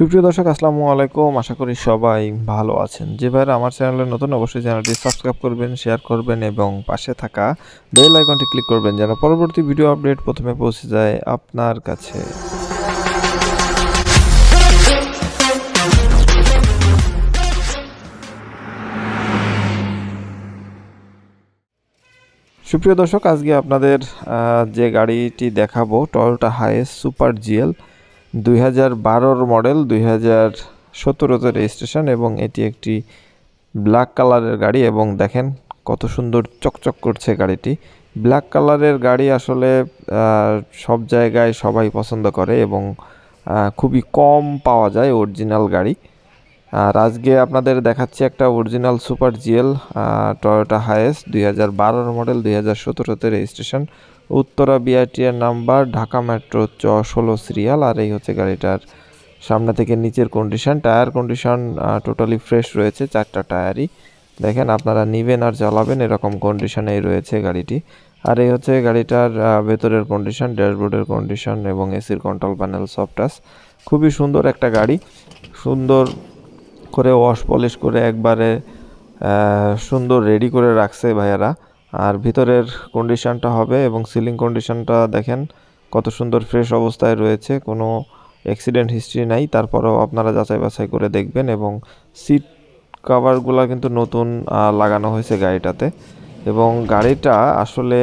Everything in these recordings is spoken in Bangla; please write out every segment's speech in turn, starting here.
সুপ্রিয় দর্শক, আসসালামু আলাইকুম। আশা করি সবাই ভালো আছেন। যে ভাইরা আমার চ্যানেলে নতুন, অবশ্যই চ্যানেলটি সাবস্ক্রাইব করবেন, শেয়ার করবেন এবং পাশে থাকা বেল আইকনটি ক্লিক করবেন যেন পরবর্তী ভিডিও আপডেট প্রথমে পৌঁছে যায় আপনার কাছে। সুপ্রিয় দর্শক, আজকে আপনাদের যে গাড়িটি দেখাবো টয়োটা হাইস সুপার জিএল দুই হাজার বারোর মডেল, দুই হাজার সতেরোতে রেজিস্ট্রেশন এবং এটি একটি ব্ল্যাক কালারের গাড়ি এবং দেখেন কত সুন্দর চকচক করছে গাড়িটি। ব্ল্যাক কালারের গাড়ি আসলে সব জায়গায় সবাই পছন্দ করে এবং খুবই কম পাওয়া যায় অরিজিনাল গাড়ি। আর আজকে আপনাদের দেখাচ্ছি একটা original super GL Toyota Hiace দুই হাজার বারোর মডেল, দুই হাজার সতেরোতে রেজিস্ট্রেশন। উত্তরা বিআরটিআর নাম্বার, ঢাকা মেট্রো চ, ষোলো সিরিয়াল, আর এই হচ্ছে গাড়িটার সামনে থেকে নিচের condition tyre condition totally fresh রয়েছে, চারটা টায়ারই দেখেন, আপনারা নিবেন আর চালাবেন এরকম কন্ডিশনেই রয়েছে গাড়িটি। আর এই হচ্ছে গাড়িটার ভেতরের কন্ডিশন ড্যাশবোর্ডের কন্ডিশন এবং এসির কন্ট্রোল প্যানেল সফটাস খুবই সুন্দর একটা গাড়ি। সুন্দর করে ওয়াশ পলিশ করে একবারে সুন্দর রেডি করে রাখছে ভাইয়ারা। আর ভিতরের কন্ডিশনটা হবে এবং সিলিং কন্ডিশনটা দেখেন কত সুন্দর ফ্রেশ অবস্থায় রয়েছে। কোনো অ্যাক্সিডেন্ট হিস্ট্রি নাই। তারপরেও আপনারা যাচাই বাছাই করে দেখবেন এবং সিট কভারগুলো কিন্তু নতুন লাগানো হয়েছে গাড়িটাতে। এবং গাড়িটা আসলে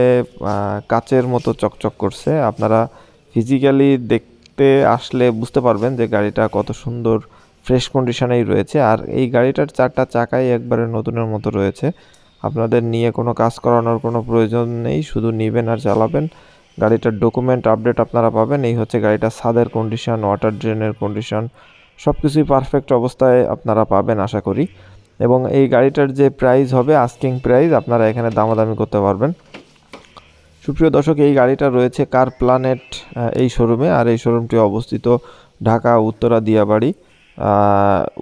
কাচের মতো চকচক করছে। আপনারা ফিজিক্যালি দেখতে আসলে বুঝতে পারবেন যে গাড়িটা কত সুন্দর ফ্রেশ কন্ডিশনেই রয়েছে। আর এই গাড়িটার চারটা চাকাই একবারে নতুনের মতো রয়েছে। আপনাদের নিয়ে কোনো কাজ করানোর কোনো প্রয়োজন নেই, শুধু নেবেন আর চালাবেন। গাড়িটার ডকুমেন্ট আপডেট আপনারা পাবেন, এই হচ্ছে গাড়িটার ছাদের কন্ডিশন ওয়াটার ড্রেনের কন্ডিশন সব কিছুই পারফেক্ট অবস্থায় আপনারা পাবেন, আশা করি। এবং এই গাড়িটার যে প্রাইস হবে আস্কিং প্রাইস আপনারা এখানে দামাদামি করতে পারবেন। সুপ্রিয় দর্শক, এই গাড়িটা রয়েছে কার প্ল্যানেট এই শোরুমে আর এই শোরুমটি অবস্থিত ঢাকা, উত্তরা, দিয়াবাড়ি।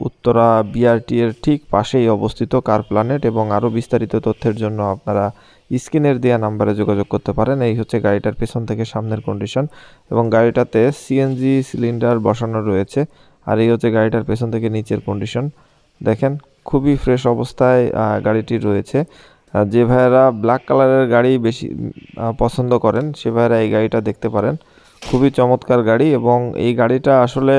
উত্তরা বিআরটি এর ঠিক পাশেই অবস্থিত কার প্ল্যানেট এবং আরও বিস্তারিত তথ্যের জন্য আপনারা স্ক্রিনের দেওয়া নাম্বারে যোগাযোগ করতে পারেন। এই হচ্ছে গাড়িটার পেছন থেকে সামনের কন্ডিশন এবং গাড়িটাতে সিএনজি সিলিন্ডার বসানো রয়েছে আর এই হচ্ছে গাড়িটার পেছন থেকে নিচের কন্ডিশন দেখেন, খুবই ফ্রেশ অবস্থায় গাড়িটি রয়েছে। যে ভাইয়েরা ব্ল্যাক কালারের গাড়ি বেশি পছন্দ করেন, সে ভাইয়েরা এই গাড়িটা দেখতে পারেন। খুবই চমৎকার গাড়ি এবং এই গাড়িটা আসলে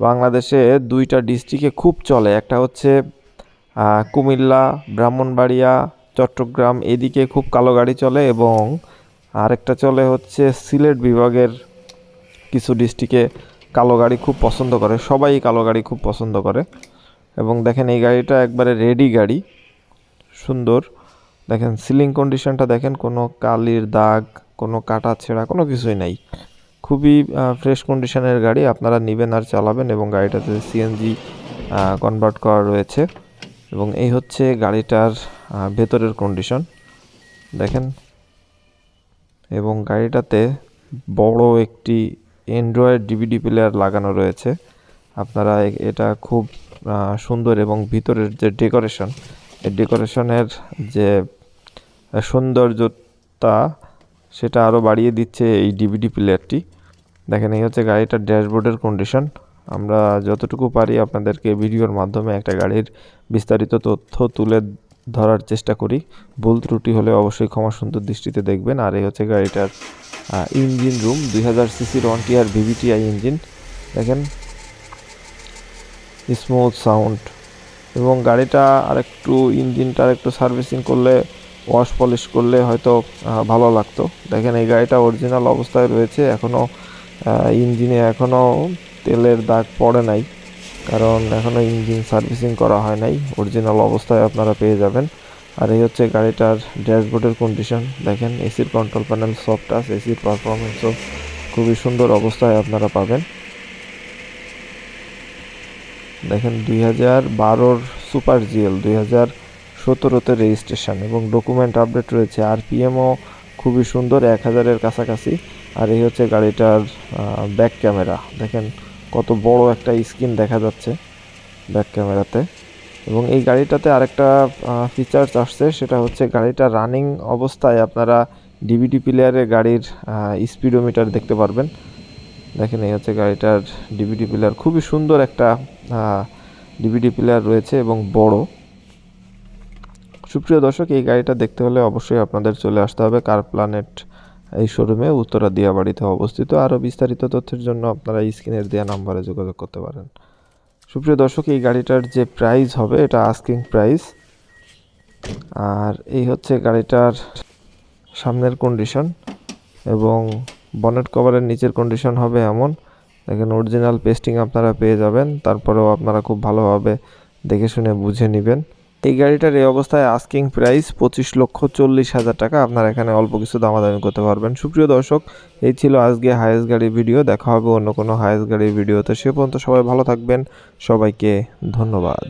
বাংলাদেশে দুইটা ডিস্ট্রিক্টে খুব চলে। একটা হচ্ছে কুমিল্লা, ব্রাহ্মণবাড়িয়া, চট্টগ্রাম, এদিকে খুব কালো গাড়ি চলে এবং আরেকটা চলে হচ্ছে সিলেট বিভাগের কিছু ডিস্ট্রিক্টে কালো গাড়ি খুব পছন্দ করে। সবাই কালো গাড়ি খুব পছন্দ করে। এবং দেখেন এই গাড়িটা একবারে রেডি গাড়ি, সুন্দর। দেখেন সিলিং কন্ডিশনটা দেখেন, কোনো কালির দাগ, কোনো কাটা ছেঁড়া, কোনো কিছুই নাই। খুবই ফ্রেশ কন্ডিশনের গাড়ি। আপনারা নেবেন আর চালাবেন এবং গাড়িটাতে সিএনজি কনভার্ট করা রয়েছে। এবং এই হচ্ছে গাড়িটার ভেতরের কন্ডিশন দেখেন। এবং গাড়িটাতে বড় একটি অ্যান্ড্রয়েড ডিভিডি প্লেয়ার লাগানো রয়েছে। আপনারা এটা খুব সুন্দর এবং ভিতরের যে ডেকোরেশন এই ডেকোরেশনের যে, সৌন্দর্যতা, সেটা আরও বাড়িয়ে দিচ্ছে এই ডিভিডি প্লেয়ারটি দেখেন, এই হচ্ছে গাড়িটার ড্যাশবোর্ডের কন্ডিশন আমরা যতটুকু পারি আপনাদেরকে ভিডিওর মাধ্যমে একটা গাড়ির বিস্তারিত তথ্য তুলে ধরার চেষ্টা করি। ভুল ত্রুটি হলে অবশ্যই ক্ষমা সুন্দর দৃষ্টিতে দেখবেন। আর এই হচ্ছে গাড়িটার ইঞ্জিন রুম দুই হাজার সিসির ওয়ান টিআর ভিভিটিআই ইঞ্জিন দেখেন স্মুথ সাউন্ড এবং গাড়িটা আরেকটু ইঞ্জিনটা আরেকটু সার্ভিসিং করলে ওয়াশ পলিশ করলে হয়তো ভালো লাগতো। দেখেন, এই গাড়িটা অরিজিনাল অবস্থায় রয়েছে। এখনও ইঞ্জিনে এখনও তেলের দাগ পড়ে নাই, কারণ এখনও ইঞ্জিন সার্ভিসিং করা হয় নাই। অরিজিনাল অবস্থায় আপনারা পেয়ে যাবেন। আর এই হচ্ছে গাড়িটার ড্যাশবোর্ডের কন্ডিশন দেখেন এসির কন্ট্রোল প্যানেল সফট আছে এসির পারফরমেন্সও খুবই সুন্দর অবস্থায় আপনারা পাবেন। দেখেন, দুই হাজার বারোর সুপার জিএল দুই হাজার সতেরোতে রেজিস্ট্রেশন এবং ডকুমেন্ট আপডেট রয়েছে। আর পিএমও খুবই সুন্দর, এক হাজারের কাছাকাছি। আর এই হচ্ছে গাড়িটার ব্যাক ক্যামেরা দেখেন কত বড় একটা স্ক্রিন দেখা যাচ্ছে ব্যাক ক্যামেরাতে এবং এই গাড়িটাতে আরেকটা ফিচার্স আসছে, সেটা হচ্ছে গাড়িটা রানিং অবস্থায় আপনারা ডিভিডি প্লেয়ারে গাড়ির স্পিডোমিটার দেখতে পারবেন। দেখেন এই হচ্ছে গাড়িটার ডিভিডি প্লেয়ার খুবই সুন্দর একটা ডিভিডি প্লেয়ার রয়েছে এবং বড়। সুপ্রিয় দর্শক, এই গাড়িটা দেখতে হলে অবশ্যই আপনাদের চলে আসতে হবে। কার প্ল্যানেট এই শোরুমে উত্তরা দিয়াবাড়িতে অবস্থিত। আরও বিস্তারিত তথ্যের জন্য আপনারা স্ক্রিনের দেওয়া নাম্বারে যোগাযোগ করতে পারেন। সুপ্রিয় দর্শক, এই গাড়িটার যে প্রাইস হবে, এটা আস্কিং প্রাইস আর এই হচ্ছে গাড়িটার সামনের কন্ডিশন এবং বনেট কভারের নিচের কন্ডিশন হবে এমন। দেখেন অরিজিনাল পেস্টিং আপনারা পেয়ে যাবেন। তারপরেও আপনারা খুব ভালোভাবে দেখে শুনে বুঝে নেবেন। এই গাড়িটার এই অবস্থায় আস্কিং প্রাইস পঁচিশ লক্ষ চল্লিশ হাজার টাকা। আপনারা এখানে অল্প কিছু দামাদামি করতে পারবেন। সুপ্রিয় দর্শক, এই ছিল আজকে হায়েস্ট গাড়ির ভিডিও দেখা হবে অন্য কোনো হায়েস্ট গাড়ির ভিডিওতে সে পর্যন্ত সবাই ভালো থাকবেন। সবাইকে ধন্যবাদ।